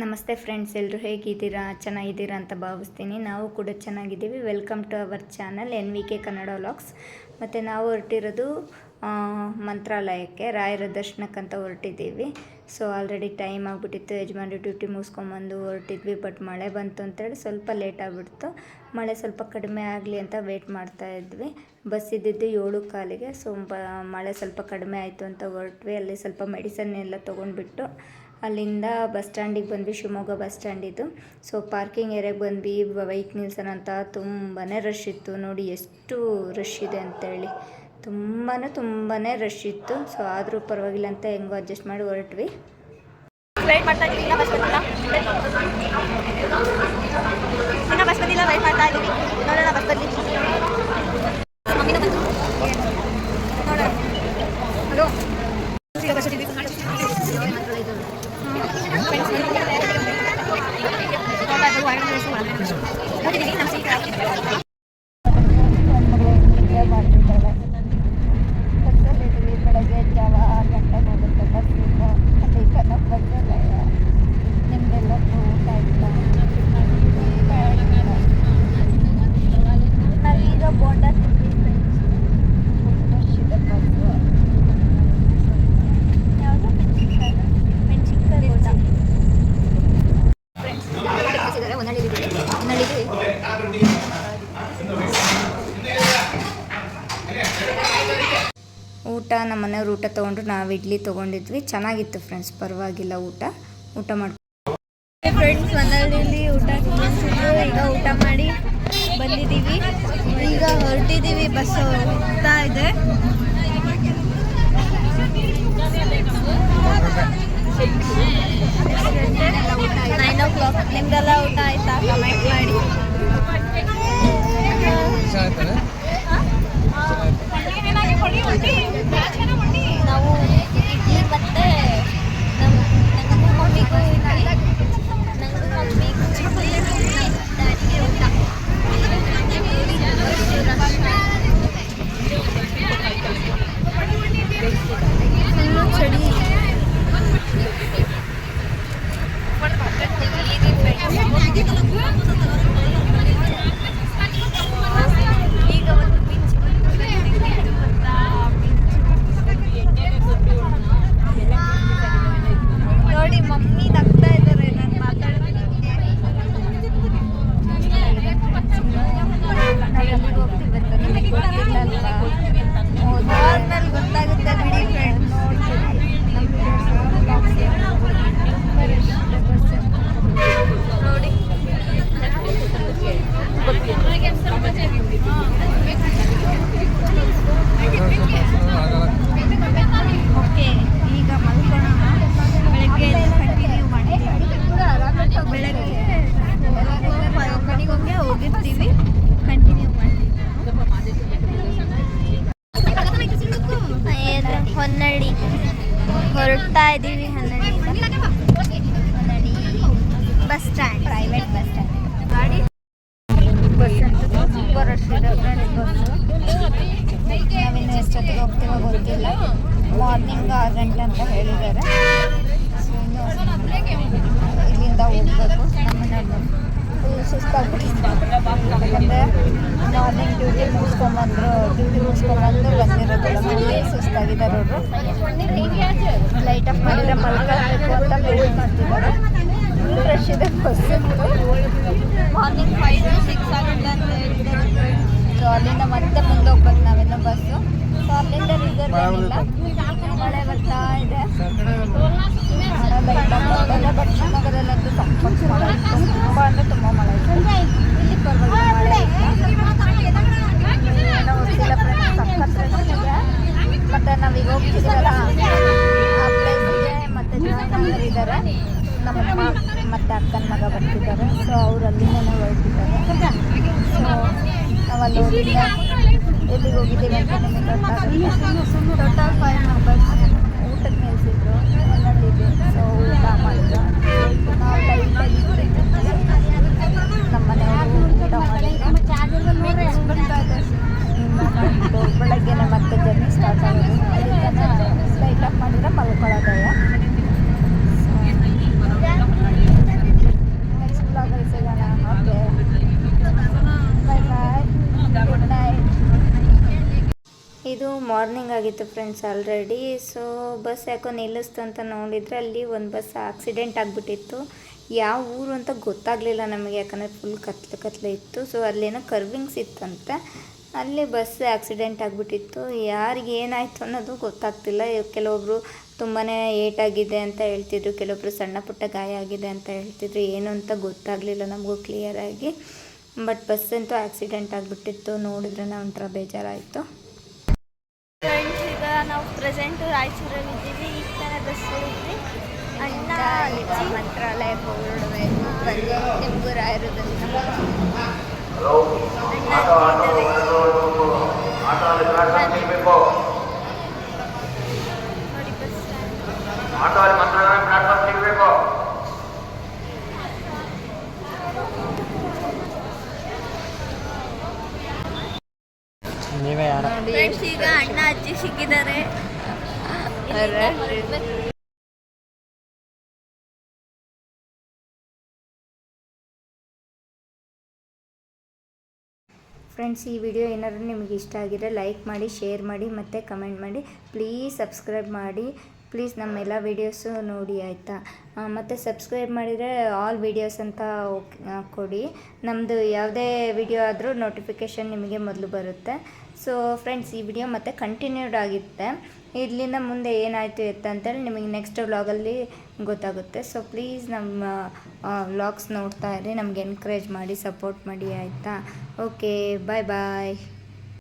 ನಮಸ್ತೆ ಫ್ರೆಂಡ್ಸ್ ಎಲ್ಲರೂ ಹೇಗಿದ್ದೀರಾ? ಚೆನ್ನಾಗಿದ್ದೀರಾ ಅಂತ ಭಾವಿಸ್ತೀನಿ. ನಾವು ಕೂಡ ಚೆನ್ನಾಗಿದ್ದೀವಿ. Welcome to our channel N V K Kannada vlogs ಮತ್ತು ನಾವು ಹೊರಟಿರೋದು ಮಂತ್ರಾಲಯಕ್ಕೆ. ರಾಯರ ದರ್ಶನಕ್ಕಂತ ಹೊರಟಿದ್ದೀವಿ. ಸೊ ಆಲ್ರೆಡಿ ಟೈಮ್ ಆಗಿಬಿಟ್ಟಿತ್ತು. ಯಜಮಾನ್ರಿ ಡ್ಯೂಟಿ ಮುಗಿಸ್ಕೊಂಬಂದು ಹೊರಟಿದ್ವಿ ಬಟ್ ಮಳೆ ಬಂತು ಅಂತೇಳಿ ಸ್ವಲ್ಪ ಲೇಟ್ ಆಗಿಬಿಡ್ತು. ಮಳೆ ಸ್ವಲ್ಪ ಕಡಿಮೆ ಆಗಲಿ ಅಂತ ವೇಟ್ ಮಾಡ್ತಾ ಇದ್ವಿ. ಬಸ್ ಇದ್ದಿದ್ದು ಏಳು ಕಾಲಿಗೆ. ಸೊ ಮಳೆ ಸ್ವಲ್ಪ ಕಡಿಮೆ ಆಯಿತು ಅಂತ ಹೊರಟ್ವಿ. ಅಲ್ಲಿ ಸ್ವಲ್ಪ ಮೆಡಿಸನ್ ಎಲ್ಲ ತೊಗೊಂಡ್ಬಿಟ್ಟು ಅಲ್ಲಿಂದ ಬಸ್ ಸ್ಟ್ಯಾಂಡಿಗೆ ಬಂದ್ವಿ, ಶಿವಮೊಗ್ಗ ಬಸ್ ಸ್ಟ್ಯಾಂಡಿದು ಸೊ ಪಾರ್ಕಿಂಗ್ ಏರಿಯಾಗೆ ಬಂದ್ವಿ ಬೈಕ್ ನಿಲ್ಸೋಣಂತ ತುಂಬಾ ರಶ್ ಇತ್ತು. ನೋಡಿ ಎಷ್ಟು ರಶ್ ಇದೆ ಅಂತೇಳಿ. ತುಂಬಾ ತುಂಬಾ ರಶ್ ಇತ್ತು. ಸೊ ಆದರೂ ಪರವಾಗಿಲ್ಲ ಅಂತ ಹೆಂಗೋ ಅಡ್ಜಸ್ಟ್ ಮಾಡಿ ಹೊರಟ್ವಿ. ವೇಟ್ ಮಾಡ್ತಾ ಇನ್ನ ಬಸ್ ಬಂದಿಲ್ಲ. ಇನ್ನ ಬಸ್ ಬಂದಿಲ್ಲ. ವೇಟ್ ಮಾಡ್ತಾ ಇದ್ದೀವಿ. ನೋಡೋಣ ಬಸ್ ಬರಲಿ ನಮ್ಮ ಮನೆಯವ್ರು ಊಟ ತೊಗೊಂಡ್ರು, ನಾವು ಇಡ್ಲಿ ತೊಗೊಂಡಿದ್ವಿ. ಚೆನ್ನಾಗಿತ್ತು ಫ್ರೆಂಡ್ಸ್ ಪರವಾಗಿಲ್ಲ ಊಟ. ಊಟ ಮಾಡಿ ಫ್ರೆಂಡ್ಸ್ ಹೊನ್ನಳ್ಳಿಲಿ ಊಟ ಈಗ ಊಟ ಮಾಡಿ ಬಂದಿದ್ದೀವಿ. ಈಗ ಹೊರಟಿದ್ದೀವಿ, ಬಸ್ ಹೋಗ್ತಾ ಇದೆ. ಹೊನ್ನಳ್ಳಿ ಹೊರಡ್ತಾ ಇದ್ದೀವಿ ಹೊನ್ನಳ್ಳಿಯಿಂದ bus stand. Private bus stand ಗಾಡಿ ಬಸ್ ಸೂಪರ್ ರಶ್ ಇದೆ ಫ್ರೆಂಡ್ಸ್ ಬಸ್ಸು. ನಾವಿನ್ನು ಎಷ್ಟೊತ್ತಿಗೆ ಹೋಗ್ತೀವೋ ಗೊತ್ತಿಲ್ಲ. ಮಾರ್ನಿಂಗ್ ಆರು ಗಂಟೆ ಅಂತ ಹೇಳಿದ್ದಾರೆ. ಇಲ್ಲಿಂದ ಹೋಗ್ಬೇಕು. ಸುಸ್ತಾಗ್ಬಿಟ್ಟಿದೆ. ಯಾಕಂದರೆ ಮಾರ್ನಿಂಗ್ ಡ್ಯೂಟಿ ಮುಗಿಸ್ಕೊಂಬಂದ್ರು ಡ್ಯೂಟಿ ಫುಲ್ ಸುಸ್ತಾಗಿದ್ದಾರೆ ಅವರು ಲೈಟ್ ಆಫ್ ಮಾಡಿದ್ರೆ ಮಲ್ಕೋಬೇಕು ಅಂತ ಮಾಡ್ತಿದ್ದಾರೆ. ಫ್ರೆಶ್ ರಶ್ ಇದೆ. ಬಸ್ ಮಾರ್ನಿಂಗ್ ಫೈವ್ ಸಿಕ್ಸ್ ಆಗುತ್ತೆ ಅಂತ ಹೇಳಿದ್ದಾರೆ ಸೊ ಅಲ್ಲಿಂದ ಮತ್ತೆ ಮುಂದೆ ಹೋಗ್ಬೇಕು ನಾವಿನ್ನು ಬಸ್ಸು ಸೊ ಅಲ್ಲಿಂದ ರಿಸರ್ವ್ ಏನಿಲ್ಲ ಮಳೆ ಬರ್ತಾ ಇದೆ ಮಳೆ ಬರ್ತಾ ಬರ್ತಾ ಬಟ್ ಶಿವಮೊಗ್ಗದಲ್ಲಂತೂ ಸಖತ್ ಮಳೆ ಇತ್ತು ತುಂಬ ಅಂದರೆ ತುಂಬ ಮಳೆ ಇತ್ತು ಇಲ್ಲಿ ಪರವಾಗಿಲ್ಲ ಮಳೆ ಇಲ್ಲ ಏನೋ ಗೊತ್ತಿಲ್ಲ ಫ್ರೆಂಡ್ಸ್ ಸಖತ್ ರಶ್ ಇದೆ ಮತ್ತು ನಾವೀಗ ಹೋಗ್ತಿದ್ದೀವಲ್ಲ ಆ ಪ್ಲೇಸಿಗೆ ಮತ್ತೆ ಜಾಯಿನ್ ಇದ್ದಾರೆ ನಮ್ಮಮ್ಮ ಮತ್ತು ಅಕ್ಕನ ಮಗ ಬರ್ತಿದ್ದಾರೆ. ಸೊ ಅವ್ರು ಅಲ್ಲಿಂದನೇ ಹೊರಟಿದ್ದಾರೆ. ಸೊ ನಾವು ಅಲ್ಲಿ ಎಲ್ಲಿಗೆ ಹೋಗಿದ್ದೀವಿ ಅಂತ ನಿಮಗೆ ಗೊತ್ತಾಗುತ್ತೆ ದೊಡ್ಡ ಫೈವ್ ಮೆಂಬರ್ಸ್ ಊಟಕ್ಕೆ ನಿಲ್ಲಿಸಿದ್ರು ಹೊನ್ನಳ್ಳಿಗೆ ಸೊ ಊಟ ಮಾಡಿದ್ರು ನಾವು ಲೈಟಾಗಿ ನಮ್ಮ ಮನೆಯವರು ಊಟ ಮಾಡಿದ್ರು ಬರ್ತಾ ಇದೆ ಇನ್ನು ಬೆಳಗ್ಗೆನೆ ಮತ್ತೆ ಜರ್ನಿ ಸ್ಟಾರ್ಟ್ ಆಗೋದು ಅದಕ್ಕೆ ಲೈಟ್ ಆಫ್ ಮಾಡಿದ್ರೆ ಮಲ್ಕೊಳ್ಳೋದಯ್ಯ ಮಾರ್ನಿಂಗ್ ಆಗಿತ್ತು ಫ್ರೆಂಡ್ಸ್ ಆಲ್ರೆಡಿ ಸೊ ಬಸ್ ಯಾಕೋ ನಿಲ್ಲಿಸ್ತು ಅಂತ ನೋಡಿದರೆ ಅಲ್ಲಿ ಒಂದು ಬಸ್ ಆಕ್ಸಿಡೆಂಟ್ ಆಗಿಬಿಟ್ಟಿತ್ತು. ಯಾವ ಊರು ಅಂತ ಗೊತ್ತಾಗಲಿಲ್ಲ ನಮಗೆ, ಯಾಕಂದರೆ ಫುಲ್ ಕತ್ಲೆ ಕತ್ಲೆ ಇತ್ತು. ಸೊ ಅಲ್ಲೇನೋ ಕರ್ವಿಂಗ್ಸ್ ಇತ್ತಂತೆ. ಅಲ್ಲಿ ಬಸ್ ಆಕ್ಸಿಡೆಂಟ್ ಆಗಿಬಿಟ್ಟಿತ್ತು. ಯಾರಿಗೆ ಏನಾಯಿತು ಅನ್ನೋದು ಗೊತ್ತಾಗ್ತಿಲ್ಲ. ಕೆಲವೊಬ್ಬರು ತುಂಬಾ ಏಟಾಗಿದೆ ಅಂತ ಹೇಳ್ತಿದ್ರು ಕೆಲವೊಬ್ಬರು ಸಣ್ಣ ಪುಟ್ಟ ಗಾಯ ಆಗಿದೆ ಅಂತ ಹೇಳ್ತಿದ್ರು. ಏನು ಅಂತ ಗೊತ್ತಾಗಲಿಲ್ಲ ನಮಗೂ ಕ್ಲಿಯರಾಗಿ ಬಟ್ ಬಸ್ ಅಂತೂ ಆಕ್ಸಿಡೆಂಟ್ ಆಗಿಬಿಟ್ಟಿತ್ತು. ನೋಡಿದ್ರೆ ನಾವು ಒಂಥರ ಬೇಜಾರಾಯಿತು. ರಾಯಚೂರಲ್ಲಿ ಇದ್ದೀವಿ ಈಗ ತಾನೇ ಬಸ್ ಹೋಗಿದ್ವಿ ಅಣ್ಣ ಮಂತ್ರಾಲಯ ಹೊರಡಬೇಕು ಬಂದು ನಿಮಗೂ ಅಲ್ಲಿ ಮಂತ್ರಾಲಯ ಪ್ಲಾಟ್ಫಾರ್ಮ್ ಸಿಗಬೇಕು ನೀವೇ ಯಾರ? ನೋಡಿ ಈಗ ಅಣ್ಣ ಅಜ್ಜಿ ಸಿಕ್ಕಿದ್ದಾರೆ. ಫ್ರೆಂಡ್ಸ್ ಈ ವಿಡಿಯೋ ಏನಾದರೂ ನಿಮಗೆ ಇಷ್ಟ ಆಗಿದ್ರೆ ಲೈಕ್ ಮಾಡಿ ಶೇರ್ ಮಾಡಿ ಮತ್ತು ಕಮೆಂಟ್ ಮಾಡಿ. ಪ್ಲೀಸ್ ಸಬ್ಸ್ಕ್ರೈಬ್ ಮಾಡಿ. ಪ್ಲೀಸ್ ನಮ್ಮೆಲ್ಲ ವೀಡಿಯೋಸು ನೋಡಿ ಆಯಿತಾ? ಮತ್ತು ಸಬ್ಸ್ಕ್ರೈಬ್ ಮಾಡಿದರೆ ಆಲ್ ವೀಡಿಯೋಸ್ ಅಂತ ಕೊಡಿ. ನಮ್ಮದು ಯಾವುದೇ ವಿಡಿಯೋ ಆದರೂ ನೋಟಿಫಿಕೇಷನ್ ನಿಮಗೆ ಮೊದಲು ಬರುತ್ತೆ. ಸೊ ಫ್ರೆಂಡ್ಸ್ ಈ ವಿಡಿಯೋ ಮತ್ತೆ ಕಂಟಿನ್ಯೂಡ್ ಆಗುತ್ತೆ ಇಲ್ಲಿಂದ ಮುಂದೆ ಏನಾಯಿತು ಎತ್ತ ಅಂತೇಳಿ ನಿಮಗೆ ನೆಕ್ಸ್ಟ್ ವ್ಲಾಗಲ್ಲಿ ಗೊತ್ತಾಗುತ್ತೆ. ಸೊ ಪ್ಲೀಸ್ ನಮ್ಮ ವ್ಲಾಗ್ಸ್ ನೋಡ್ತಾ ಇರಿ. ನಮ್ಗೆ ಎನ್ಕರೇಜ್ ಮಾಡಿ ಸಪೋರ್ಟ್ ಮಾಡಿ, ಆಯಿತಾ? ಓಕೆ ಬಾಯ್ ಬಾಯ್